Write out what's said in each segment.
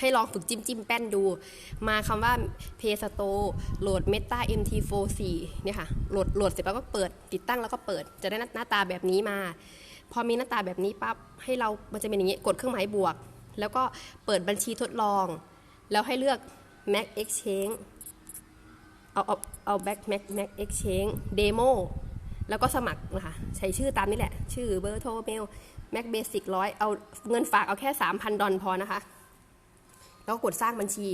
ให้ลองฝึกจิ้มจิ้มแป้นดู มาคำว่า p a y Store โหลด Meta MT44 เนี่ยค่ะ โหลดโหลดเสร็จแล้วก็เปิด ติดตั้งแล้วก็เปิด จะได้หน้าหน้าตาแบบนี้มา พอมีหน้าตาแบบนี้ปั๊บ ให้เรา มันจะเป็นอย่างนี้ กดเครื่องหมายบวก แล้วก็เปิดบัญชีทดลอง แล้วให้เลือก Mac Exchange เอาเอาเอา Back Mac Mac Exchange Demo แล้วก็สมัครนะคะใช้ชื่อตามนี้แหละ ชื่อเบอร์โทรเมล Mac Basic ร้อยเอาเงินฝากเอาแค่ 3,000 ดอลพอนะคะ แล้วก็กดสร้างบัญชี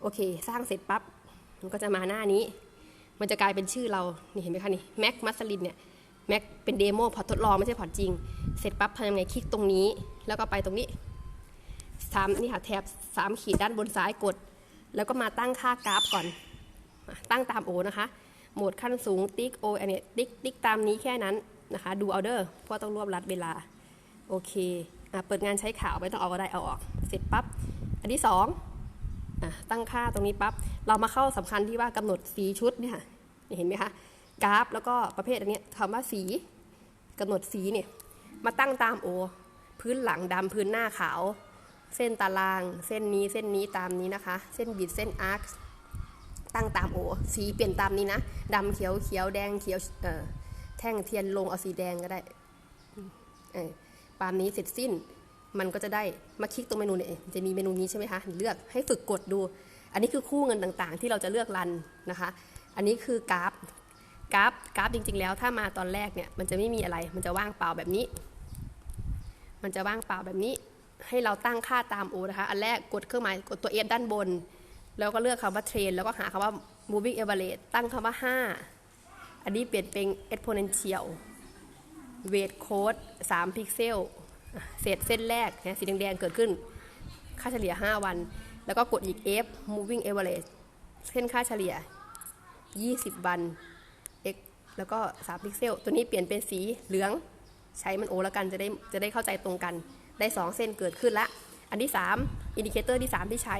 โอเค สร้างเสร็จปั๊บ มันก็จะมาหน้านี้ มันจะกลายเป็นชื่อเรา นี่เห็นไหมคะนี่ Mac มัสลินเนี่ย Mac เป็นเดโมพอทดลองไม่ใช่พอจริง เสร็จปั๊บทำยังไงคลิกตรงนี้ แล้วก็ไปตรงนี้สามนี่ค่ะแถบสามขีดด้านบนซ้ายกด แล้วก็มาตั้งค่ากราฟก่อน ตั้งตามโอนะคะ โหมดขั้นสูงติ๊กโออันนี้ติ๊กติ๊กตามนี้แค่นั้นนะคะ ดูเอาเดอร์เพราะต้องรวบรัดเวลา โอเค เปิดงานใช้ข่าวไม่ต้องเอาก็ได้เอาออก เสร็จปั๊บ อันที่สองอตั้งค่าตรงนี้ปั๊บ เรามาเข้าสำคัญที่ว่ากำหนดสีชุดเนี่ยค่ะเห็นไหมคะ กราฟแล้วก็ประเภทอันนี้ยคำว่าสีกำหนดสีเนี่ย มาตั้งตามโอ พื้นหลังดำพื้นหน้าขาว เส้นตาราง เส้นนี้เส้นนี้ตามนี้นะคะ เส้นบิดเส้นอาร์คตั้งตามโอ สีเปลี่ยนตามนี้นะดำเขียวเขียวแดงเขียวแท่งเทียนลงเอาสีแดงก็ได้ เออตามนี้เสร็จสิ้น มันก็จะได้มาคลิกตรงเมนูเนี่ยจะมีเมนูนี้ใช่ไหมคะเลือกให้ฝึกกดดู อันนี้คือคู่เงินต่างๆ ที่เราจะเลือกรันนะคะ อันนี้คือกราฟกราฟกราฟจริง ๆ แล้วถ้ามาตอนแรกเนี่ยมันจะไม่มีอะไร มันจะว่างเปล่าแบบนี้ มันจะว่างเปล่าแบบนี้ให้เราตั้งค่าตามโอนะคะอันแรกกดเครื่องหมายกดตัว F ด้านบน แล้วก็เลือกคำว่า train แล้วก็หาคำว่า moving average ตั้งคำว่า 5 อันนี้เปลี่ยนเป็น exponential weight code 3พิกเซลเศษเส้นแรกนะสีแดงๆเกิดขึ้น ค่าเฉลี่ย 5 วัน แล้วก็กดอีก F moving average เส้นค่าเฉลี่ย 20 วัน x แล้วก็ 3 พิกเซล ตัวนี้เปลี่ยนเป็นสีเหลือง ใช้มันโอแล้วกันจะได้จะได้เข้าใจตรงกัน ได้ 2 เส้นเกิดขึ้นละ อันที่ 3 อินดิเคเตอร์ที่ 3 ที่ใช้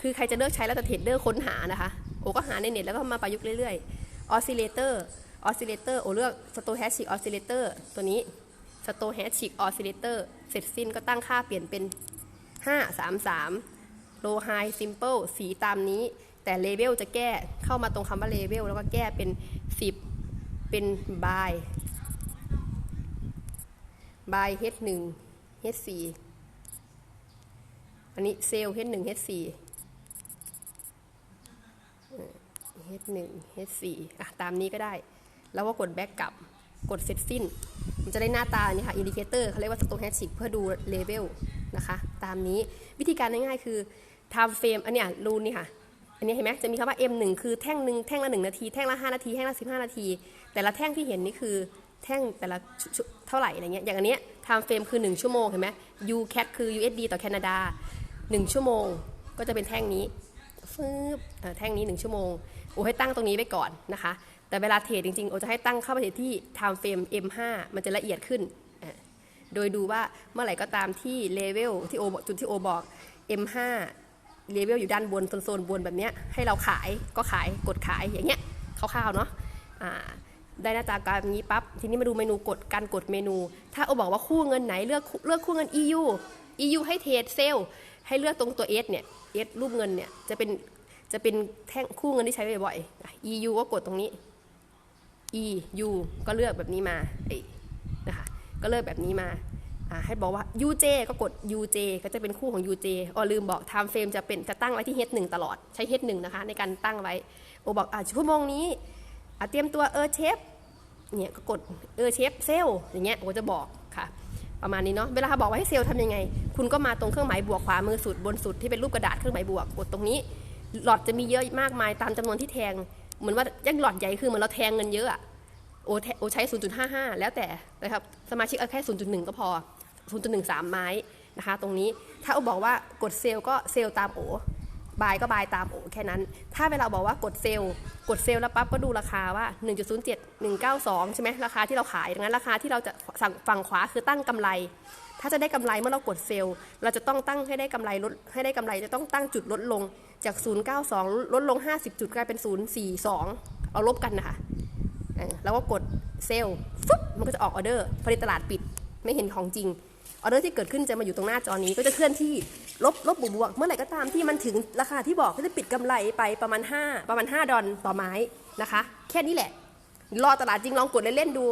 คือใครจะเลือกใช้แล้วแต่เทรดเดอร์ค้นหานะคะ โอก็หาในเน็ตแล้วก็มาประยุกต์เรื่อยๆออสซิเลเตอร์ ออสซิเลเตอร์โอเลือกสโตแฮชิกออสซิเลเตอร์ตัวนี้สโตแฮชิกออสซิเลเตอร์เสร็จสิ้นก็ตั้งค่าเปลี่ยนเป็น 5 3 3 low high simple สีตามนี้ แต่เลเวลจะแก้เข้ามาตรงคำว่าเลเวลแล้วก็แก้เป็น 10 เป็น by by h1 h4 อันนี้เซลล์ h1 h4 h1 h4 อะ ตามนี้ก็ได้ แล้วก็กดแบ็กกลับ กดเสร็จสิ้น มันจะได้หน้าตานี่ค่ะอินดิเคเตอร์เขาเรียกว่าสโตแฮชิกเพื่อดูเลเวลนะคะ ตามนี้วิธีการง่ายๆคือ time frame อันเนี้ยรูนนี่ค่ะอันนี้เห็นไหมจะมีคำว่า M1 คือแท่งหนึ่งแท่งละ1นาทีแท่งละ5นาทีแท่งละ15 นาที แต่ละแท่งที่เห็นนี่คือแท่งแต่ละเท่าไหร่อะไรเงี้ยอย่างอันเนี้ย time frame คือ 1 ชั่วโมงเห็นไหม UCAT คือ USD ต่อแคนาดา 1 ชั่วโมงก็จะเป็นแท่งนี้ฟืบแท่งนี้ 1 ชั่วโมงโอ้ให้ตั้งตรงนี้ไว้ก่อนนะคะ แต่เวลาเทรดจริงๆโอจะให้ตั้งเข้าไปที่ time frame M5 มันจะละเอียดขึ้น โดยดูว่าเมื่อไหร่ก็ตามที่เลเวลที่โอจุดที่โอบอก M5 เลเวลอยู่ด้านบนโซนบนแบบเนี้ยให้เราขายก็ขายกดขายอย่างเงี้ยคร่าวๆเนาะได้หน้าตาการนี้ปั๊บทีนี้มาดูเมนูกดการกดเมนู ถ้าโอบอกว่าคู่เงินไหนเลือกเลือกคู่เงิน EU EU ให้เทรดเซลให้เลือกตรงตัว S เนี่ย S รูปเงินเนี่ยจะเป็นจะเป็นแท่งคู่เงินที่ใช้บ่อยๆ EU ก็กดตรงนี้ E U ก็เลือกแบบนี้มาไอ้นะคะก็เลือกแบบนี้มาให้บอกว่า UJ ก็กด UJ ก็จะเป็นคู่ของ UJ อ๋อลืมบอก time frame จะเป็นจะตั้งไว้ที่ H1 ตลอดใช้ H1 นะคะในการตั้งไว้โอบอกอ่าชั่วโมงนี้เตรียมตัวเออเชฟเนี่ยก็กดเออเชฟเซลอย่างเงี้ยโอจะบอกค่ะ ประมาณนี้เนาะเวลาบอกว่าให้เซลทำยังไง คุณก็มาตรงเครื่องหมายบวกขวามือสุดบนสุดที่เป็นรูปกระดาษเครื่องหมายบวกกดตรงนี้หลอดจะมีเยอะมากมายตามจำนวนที่แทง เหมือนว่ายังหลอดใหญ่คือเหมือนเราแทงเงินเยอะอะโอโอใช้ 0.55 แล้วแต่นะครับสมาชิกเอาแค่ 0.1 ก็พอ 0.13 ไม้นะคะตรงนี้ถ้าโอบอกว่ากดเซลล์ก็เซลล์ตามโอบายก็บายตามโอแค่นั้น ถ้าเวลาบอกว่ากดเซลล์กดเซลล์แล้วปั๊บก็ดูราคาว่า 1.07 192 ใช่ไหมราคาที่เราขายดังนั้นราคาที่เราจะสั่งฝั่งขวาคือตั้งกำไร ถ้าจะได้กำไรเมื่อเรากดเซลล์เราจะต้องตั้งให้ได้กำไรลดให้ได้กำไรจะต้องตั้งจุดลดลง จาก 092 ลดลง 50 จุดกลายเป็น 042 เอาลบกันนะคะแล้วก็กดเซลล์ฟึบมันก็จะออกออเดอร์พอดีตลาดปิดไม่เห็นของจริงออเดอร์ที่เกิดขึ้นจะมาอยู่ตรงหน้าจอนี้ก็จะเคลื่อนที่ลบลบบวกบวกเมื่อไหร่ก็ตามที่มันถึงราคาที่บอกก็จะปิดกำไรไปประมาณ 5 ประมาณ 5 ดอลต่อไม้นะคะ แค่นี้แหละ รอตลาดจริงลองกดเล่นๆดู